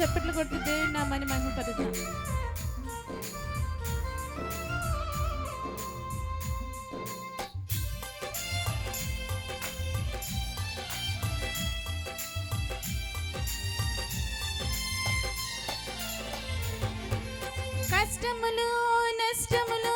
చెప్పట్లు కొట్టితే నా మని అందరూ పడుతుంది. కష్టములు నష్టములు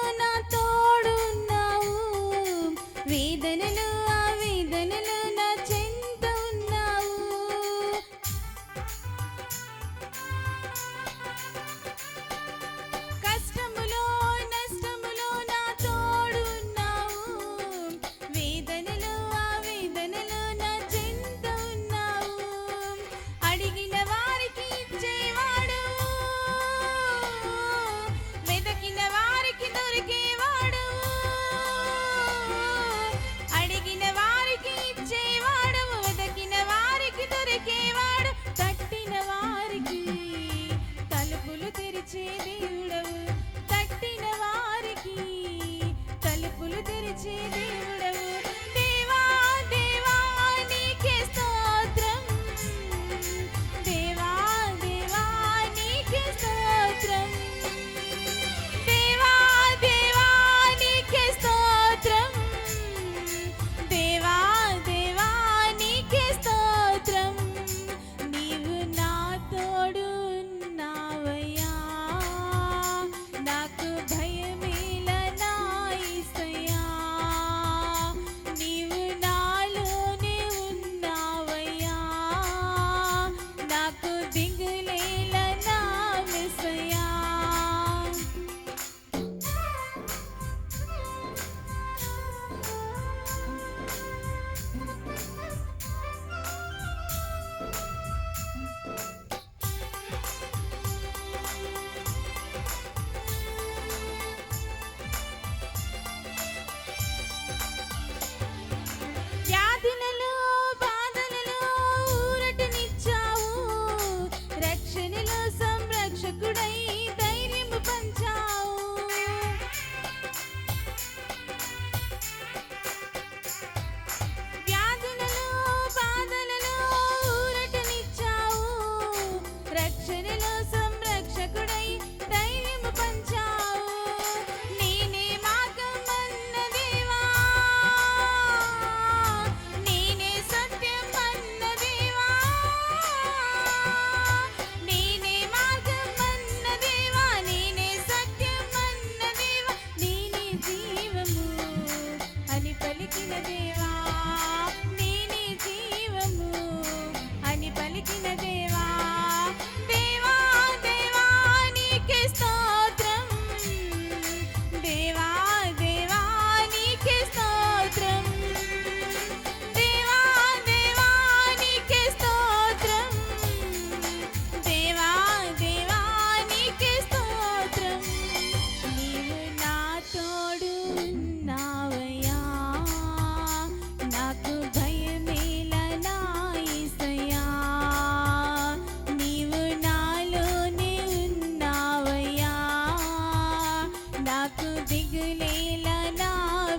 నాకు దిగులేలా నా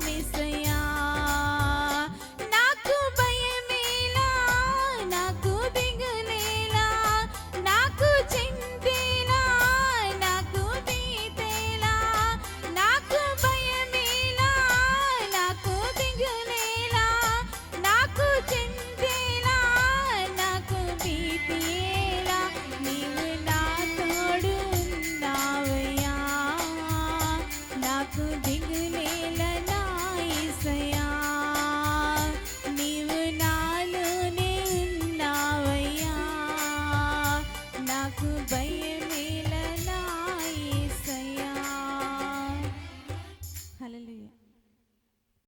విసయా